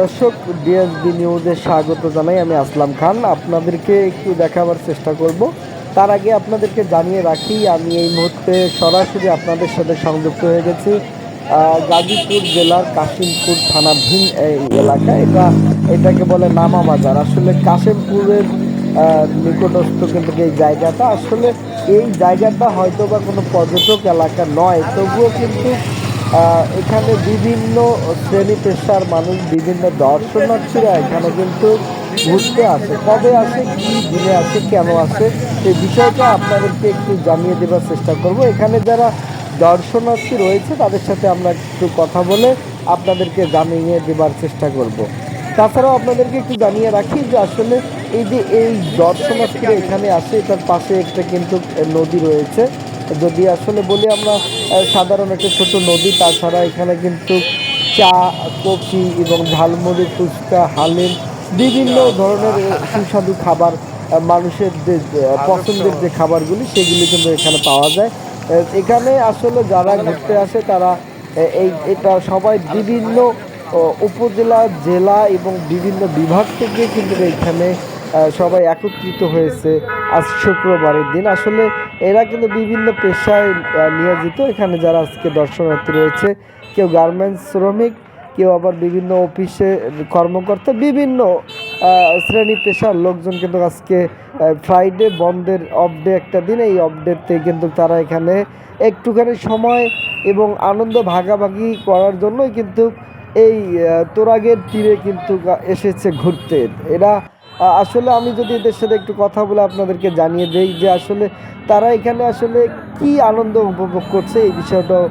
দর্শক ডিএসবি নিউজে স্বাগত জানাই আমি আসলাম খান। আপনাদেরকে একটু দেখাবার চেষ্টা করব। তার আগে আপনাদেরকে জানিয়ে রাখি, আমি এই মুহূর্তে সরাসরি আপনাদের সাথে সংযুক্ত হয়ে গেছি গাজীপুর জেলার কাশিমপুর থানাধীন এই এলাকা এটা, এটাকে বলে নামা বাজার। আসলে কাশিমপুরের নিকটস্থ কিন্তু এই জায়গাটা। আসলে এই জায়গাটা হয়তো বা কোনো পর্যটক এলাকা নয়, তবুও কিন্তু এখানে বিভিন্ন শ্রেণি পেশার মানুষ, বিভিন্ন দর্শনার্থীরা এখানে কিন্তু ঘুরতে আসে। কবে আসে, কি দিনে আসে, কেন আসে, এই বিষয়টা আপনাদেরকে একটু জানিয়ে দেওয়ার চেষ্টা করব। এখানে যারা দর্শনার্থী রয়েছে, তাদের সাথে আমরা একটু কথা বলে আপনাদেরকে জানিয়ে দেবার চেষ্টা করব। তাছাড়াও আপনাদেরকে একটু জানিয়ে রাখি যে আসলে এই যে এই দর্শনার্থীরা এখানে আসে এটার পাশে একটা কিন্তু নদী রয়েছে। যদি আসলে বলি আমরা সাধারণ একটা ছোট নদী, তাছাড়া এখানে কিন্তু চা, কফি এবং ঝালমুড়ি, ফুচকা, হালিম বিভিন্ন ধরনের সুস্বাদু খাবার মানুষের যে পছন্দের যে খাবারগুলি, সেগুলি কিন্তু এখানে পাওয়া যায়। এখানে আসলে যারা ঘুরতে আসে, তারা এই, এটা সবাই বিভিন্ন উপজেলা, জেলা এবং বিভিন্ন বিভাগ থেকে কিন্তু এখানে সবাই একত্রিত হয়েছে আজ শুক্রবারের দিন। আসলে এরা কিন্তু বিভিন্ন পেশায় নিয়োজিত। এখানে যারা আজকে দর্শনার্থী রয়েছে, কেউ গার্মেন্টস শ্রমিক, কেউ আবার বিভিন্ন অফিসে কর্মকর্তা, বিভিন্ন শ্রেণি পেশার লোকজন কিন্তু আজকে ফ্রাইডে বন্ধের অফ ডে একটা দিন, এই অফ ডেতে কিন্তু তারা এখানে একটুখানি সময় এবং আনন্দ ভাগাভাগি করার জন্যই কিন্তু এই তোরাগের তীরে কিন্তু এসেছে ঘুরতে। এরা আসলে আমি যদি এদের সাথে একটু কথা বলে আপনাদেরকে জানিয়ে দেই যে আসলে তারা এখানে আসলে কি আনন্দ উপভোগ করছে, এই বিষয়টাও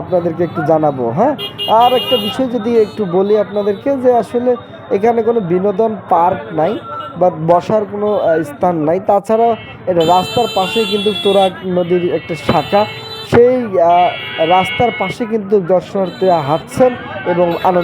আপনাদেরকে একটু জানাব হ্যাঁ? আর একটা বিষয় যদি একটু বলি আপনাদেরকে যে আসলে এখানে কোনো বিনোদন পার্ক নাই বা বসার কোনো স্থান নাই। তাছাড়া এটা রাস্তার পাশে কিন্তু তোরা নদীর একটা শাখা। সেই রাস্তার পাশে কিন্তু দর্শনার্থীরা হাঁটছেন এবং আনন্দ